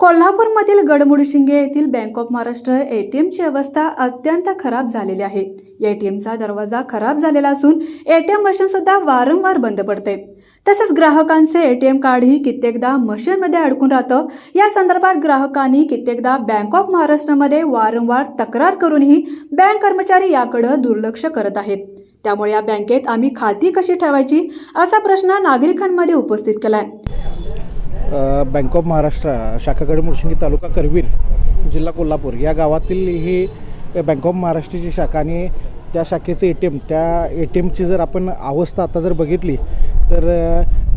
कोल्हापूरमधील गडमुडशिंगे येथील bank of Maharashtra एटीएमची अवस्था अत्यंत खराब झालेली आहे. एटीएमचा दरवाजा खराब झालेला असून एटीएम मशीन सुद्धा वारंवार बंद पडते. तसेच ग्राहकांचे एटीएम कार्डही कित्येकदा मशीनमध्ये अडकून राहतं. या संदर्भात ग्राहकांनी कित्येकदा बँक ऑफ महाराष्ट्रमध्ये वारंवार तक्रार करूनही बँक कर्मचारी याकडे दुर्लक्ष करत आहेत. त्यामुळे या बँकेत आम्ही खाती कशी ठेवायची असा प्रश्न नागरिकांमध्ये उपस्थित केलाय. बँक ऑफ महाराष्ट्र शाखाकडे मुळशिंगी तालुका करवीर जिल्हा कोल्हापूर या गावातील ही बँक ऑफ महाराष्ट्राची शाखा आणि त्या शाखेचं ए टी एम त्या ए टी एमची जर आपण अवस्था आता जर बघितली तर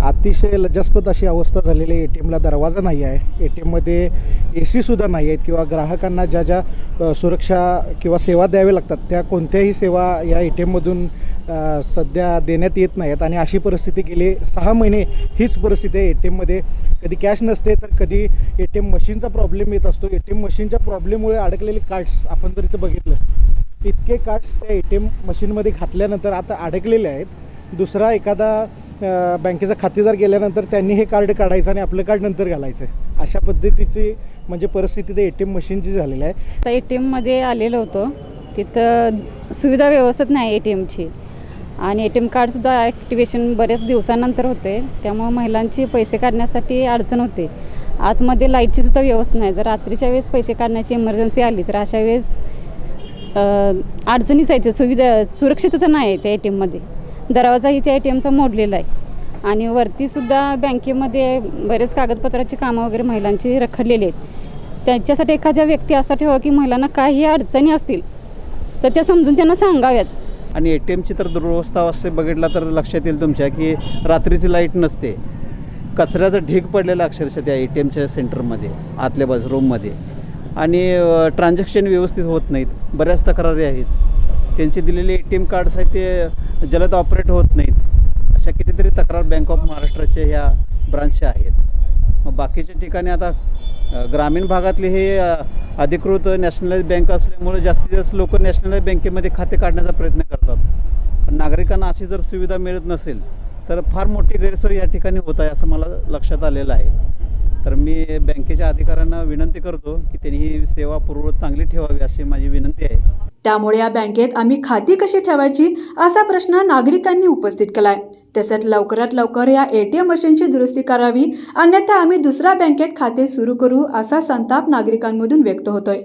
अतिशय लज्जास्पद अशी अवस्था झालेली आहे ए टी एमला दरवाजा नाही आहे. ए टी एममध्ये ए सीसुद्धा नाही आहेत किंवा ग्राहकांना ज्या ज्या सुरक्षा किंवा सेवा द्याव्या लागतात त्या कोणत्याही सेवा या ए टी एममधून सध्या देण्यात येत नाहीत आणि अशी परिस्थिती गेली सहा महिने हीच परिस्थिती आहे ए टी एममध्ये कधी कॅश नसते तर कधी ए टी एम मशीनचा प्रॉब्लेम येत असतो. ए टी एम मशीनच्या प्रॉब्लेममुळे अडकलेले कार्ड्स आपण जर इथं बघितलं इतके कार्ड्स त्या ए टी एम मशीनमध्ये घातल्यानंतर आता अडकलेले आहेत. दुसरा एखादा बँकेचा खातेदार गेल्यानंतर त्यांनी हे कार्ड काढायचं आणि आपलं कार्ड नंतर घालायचं. अशा पद्धतीची म्हणजे परिस्थिती ते ए टी एम मशीनची झालेली आहे. आता ए टी एममध्ये आलेलं होतं. तिथं सुविधा व्यवस्थित नाही ए टी एमची आणि ए टी एम कार्डसुद्धा ॲक्टिवेशन बऱ्याच दिवसानंतर होते. त्यामुळं महिलांची पैसे काढण्यासाठी अडचण होते. आतमध्ये लाईटची सुद्धा व्यवस्था नाही. जर रात्रीच्या वेळेस पैसे काढण्याची इमर्जन्सी आली तर अशा वेळेस अडचणीच आहे. ते सुविधा सुरक्षितता नाही आहे त्या ए टी एममध्ये दरवाजाही त्या ए टी एमचा मोडलेला आहे. आणि वरतीसुद्धा बँकेमध्ये बरेच कागदपत्राची कामं वगैरे महिलांची रखडलेली आहेत. त्यांच्यासाठी एखाद्या व्यक्ती असा ठेवा की महिलांना काही अडचणी असतील तर त्या समजून त्यांना सांगाव्यात. आणि ए टी एमची तर दुरवस्था असे बघितला तर लक्षात येईल तुमच्या की रात्रीची लाइट नसते. कचऱ्याचं ढीग पडलेलं अक्षरशः त्या ए टी एमच्या सेंटरमध्ये आतल्या बाजू रूममध्ये. आणि ट्रान्झॅक्शन व्यवस्थित होत नाहीत. बऱ्याच तक्रारी आहेत. त्यांचे दिलेले ए टी एम कार्ड्स आहेत ते जलद ऑपरेट होत नाहीत. अशा कितीतरी तक्रार बँक ऑफ महाराष्ट्राच्या ह्या ब्रांचच्या आहेत. मग बाकीच्या ठिकाणी आता ग्रामीण भागातले हे अधिकृत नॅशनलाइज बँक असल्यामुळे जास्तीत जास्त लोक नॅशनलाइज बँकेमध्ये खाते काढण्याचा प्रयत्न करतात. पण नागरिकांना अशी जर सुविधा मिळत नसेल तर फार मोठी गैरसोय या ठिकाणी होत आहे असं मला लक्षात आलेलं आहे. तर मी बँकेच्या अधिकाऱ्यांना विनंती करतो की त्यांनी ही सेवा पूर्ववत चांगली ठेवावी अशी माझी विनंती आहे. त्यामुळे या बँकेत आम्ही खाती कशी ठेवायची असा प्रश्न नागरिकांनी उपस्थित केलाय. तसंच लवकरात लवकर या ए टी एम मशीनची दुरुस्ती करावी अन्यथा आम्ही दुसऱ्या बँकेत खाते सुरू करू असा संताप नागरिकांमधून व्यक्त होतोय.